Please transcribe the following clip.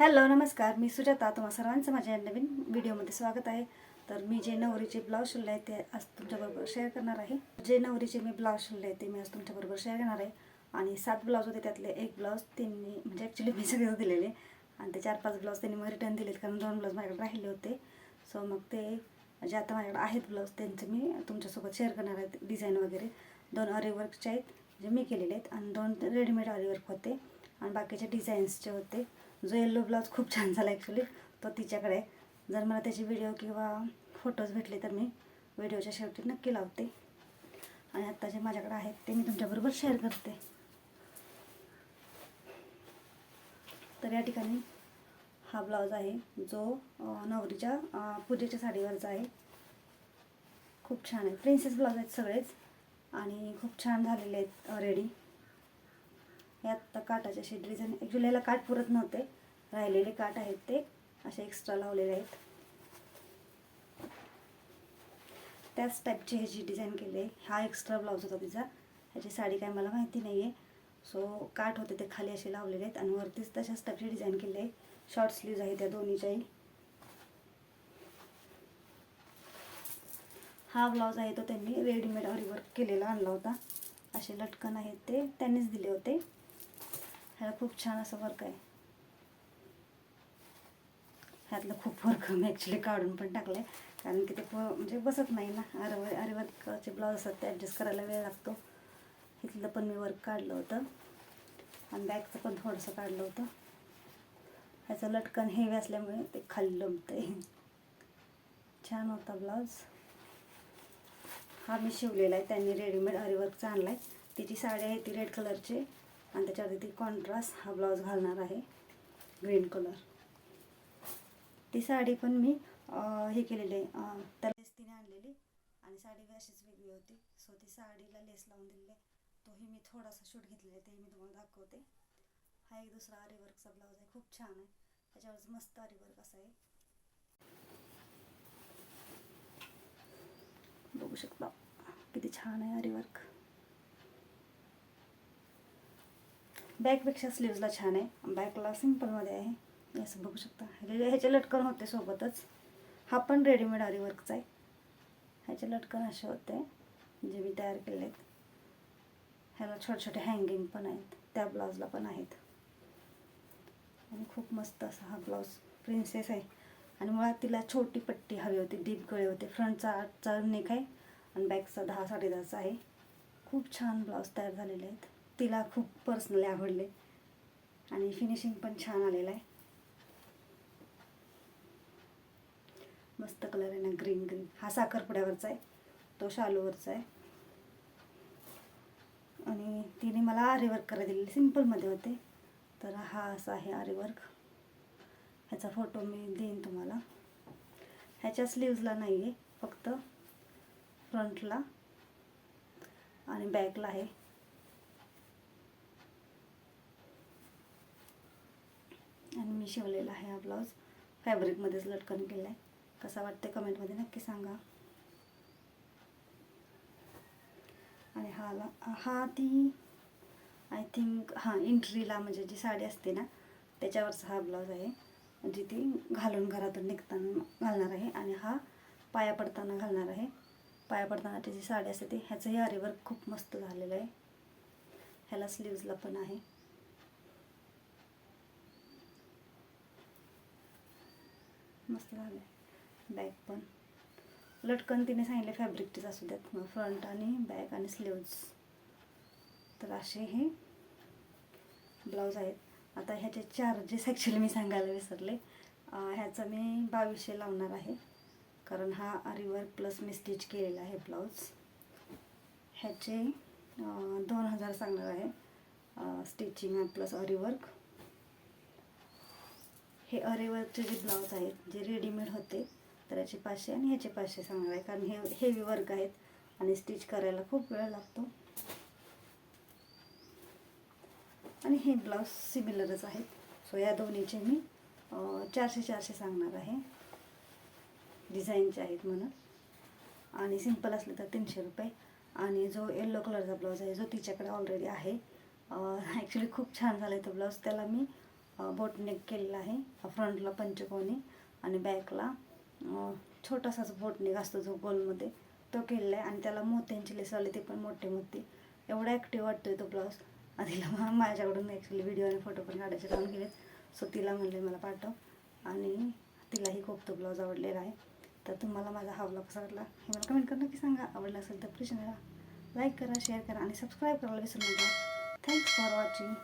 Hello नमस्कार. मी सुजाता तुम्हा सर्वांचं माझ्या नवीन व्हिडिओमध्ये स्वागत आहे. तर मी जे नवरीचे ब्लाऊज शिवले आहे ते आज तुमच्याबरोबर शेअर करणार आहे. जे नवरीचे मी ब्लाऊज शिवले आहे ते मी आज तुमच्याबरोबर शेअर करणार आहे. आणि सात ब्लाऊज होते त्यातले एक ब्लाऊज त्यांनी म्हणजे ॲक्च्युली मी सगळेच दिलेले. आणि ते चार पाच ब्लाऊज त्यांनी मग रिटर्न दिलेत कारण दोन ब्लाऊज माझ्याकडे राहिले होते. सो मग ते जे आता माझ्याकडे आहेत ब्लाऊज त्यांचे मी तुमच्यासोबत शेअर करणार आहेत डिझाईन वगैरे. दोन अरेवर्कचे आहेत जे मी केलेले आहेत. आणि दोन रेडीमेड अरेवर्क होते. आणि बाकीचे डिझाईन्सचे होते. जो येल्लो ब्लाऊज खूप छान झाला ॲक्च्युली तो तिच्याकडे आहे. जर मला त्याचे व्हिडिओ किंवा फोटोज भेटले तर मी व्हिडिओच्या शेवटी नक्की लावते. आणि आत्ता जे माझ्याकडे आहेत ते मी तुमच्याबरोबर शेअर करते. तर या ठिकाणी हा ब्लाऊज आहे जो नवरीच्या पूजेच्या साडीवरचा आहे. खूप छान आहे. प्रिन्सेस ब्लाऊज आहेत सगळेच. आणि खूप छान झालेले आहेत रेडी यात काटाचे असे डिझाईन ॲक्च्युली याला काठ पुरत नव्हते. राहिलेले काठ आहेत ते असे एक्स्ट्रा लावलेले आहेत. त्याच टाईपची ह्याची डिझाईन केली आहे हा एक्स्ट्रा ब्लाऊज होता तिचा. ह्याची साडी काय मला माहिती नाही आहे सो काठ होते ते खाली असे लावलेले आहेत आणि वरतीच तशाच टाईपची डिझाईन केली. आहे शॉर्ट स्लीव्ज आहे त्या दोन्हीच्याही. हा ब्लाऊज आहे तो त्यांनी रेडीमेड वर्क केलेला आणला होता. असे लटकन आहेत ते. त्यांनीच दिले होते. ह्याला खूप छान असं वर्क आहे. ह्यातलं खूप वर्क मी ॲक्च्युली काढून पण टाकलं आहे कारण की ते प म्हणजे बसत नाही ना. अरे अरेवर्कचे ब्लाऊज असतात ते ॲडजस्ट करायला वेळ लागतो. इथलं पण मी वर्क काढलं होतं. आणि बॅगचं पण थोडंसं काढलं होतं. ह्याचं लटकन हेवी असल्यामुळे ते खाली लंबतं छान होता ब्लाऊज हा मी शिवलेला आहे. त्यांनी रेडीमेड अरीवर्कचा आणला आहे. तिची साडी आहे ती रेड कलरची आणि त्याच्यावरती ती कॉन्ट्रास्ट हा ब्लाऊज घालणार आहे ग्रीन कलर ती साडी पण मी हे केलेली आहे त्या लेस तिने आणलेली. आणि साडी अशीच वेगळी होती. सो ती साडीला लेस लावून दिलेली आहे. तोही मी थोडासा शूट घेतलेला आहे तेही मी तुम्हाला दाखवते. हा एक दुसरा अरीवर्कचा ब्लाऊज आहे खूप छान आहे. त्याच्यावरच मस्त अरीवर्क असा आहे. बघू शकता किती छान आहे अरीवर्क बॅकपेक्षा स्लीव्जला छान आहे. बॅकला सिम्पलमध्ये आहे. असं बघू शकता. ह्याचे लटकन होते सोबतच. हा पण रेडीमेड आरीवर्कचा आहे. ह्याचे लटकन असे होते जे मी तयार केले आहेत ह्याला छोटे छोटे हँगिंग पण आहेत. त्या ब्लाऊजला पण आहेत. आणि खूप मस्त असा हा ब्लाऊज प्रिन्सेस आहे. आणि मुळात तिला छोटी पट्टी हवी होती डीप गळे होते. फ्रंटचा आठचा नेक आहे आणि बॅकचा दहा साडेदहाचा आहे. खूप छान ब्लाऊज तयार झालेले आहेत. तिला खूप पर्सनली आवडले. आणि फिनिशिंग पण छान आलेलं आहे. मस्त कलर आहे ना ग्रीन ग्रीन हा साखरपुड्यावरचा आहे. तो शालूवरचा आहे. आणि तिने मला आरेवर्क करायला दिलेली सिम्पलमध्ये होते. तर हा असा आहे आरेवर्क ह्याचा फोटो मी देईन तुम्हाला. ह्याच्या स्लीव्जला नाही आहे फक्त फ्रंटला आणि बॅकला आहे. आणि मी शिवलेला आहे हा ब्लाऊज. फॅब्रिकमध्येच लटकन केला आहे कसा वाटते कमेंटमध्ये नक्की सांगा. आणि हा हा ती आय थिंक हां इंट्रीला म्हणजे जी साडी असते ना त्याच्यावरचा हा ब्लाऊज आहे. जी ती घालून घरातून निघताना घालणार आहे आणि हा पाया पडताना घालणार आहे. पाया पडतानाची जी साडी असते ती ह्याचंही आरीवर्क खूप मस्त झालेलं आहे. ह्याला स्लीव्जला पण आहे. मस्त झालं आहे बॅग पण. लटकन तिने सांगितले फॅब्रिकचेच असू द्यात. फ्रंट आणि बॅक आणि स्लीव्ज तर असे हे ब्लाऊज आहेत. आता ह्याचे चार्जेस ॲक्च्युली मी सांगायला विसरले. ह्याचं मी बावीसशे लावणार आहे. कारण हा रिवर प्लस मी स्टिच केलेला आहे ब्लाऊज ह्याचे दोन हजार सांगणार आहे. स्टिचिंग प्लस अरीवर्क हे अरेवर्कचे जे ब्लाऊज आहेत जे रेडीमेड होते तर याचे पाचशे आणि ह्याचे पाचशे सांगणार आहे कारण हे हेवी वर्क आहेत आणि स्टिच करायला खूप वेळ लागतो. आणि हे ब्लाऊज सिमिलरच आहेत. सो या दोन्हीचे मी चारशे चारशे सांगणार आहे. डिझाईनचे आहेत म्हणून. आणि सिंपल असले तर तीनशे रुपये. आणि जो येल्लो कलरचा ब्लाऊज आहे जो तिच्याकडे ऑलरेडी आहे ॲक्च्युली खूप छान झाला आहे तो ब्लाऊज त्याला मी बोटनेक केलेला आहे. फ्रंटला पंचकोनी आणि बॅकला छोटासाच बोटनेक असतो जो गोलमध्ये. तो केलेला आहे आणि त्याला मोत्यांची लेस आली ते पण मोठे मोती एवढा ॲक्टिव्ह वाटतोय तो ब्लाऊज. आणि तिला माझ्याकडून ॲक्च्युली व्हिडिओ आणि फोटो पण काढायचे राहून गेलेत सो तिला म्हणले मला पाठव. आणि तिलाही खूप तो ब्लाऊज आवडलेला आहे. तर तुम्हाला माझा हा ब्लॉग कसा वाटला हे मला कमेंट करून नक्की सांगा. आवडला असेल तर प्लीज लाईक करा शेअर करा आणि सबस्क्राईब करायला विसरू नका. Thanks for watching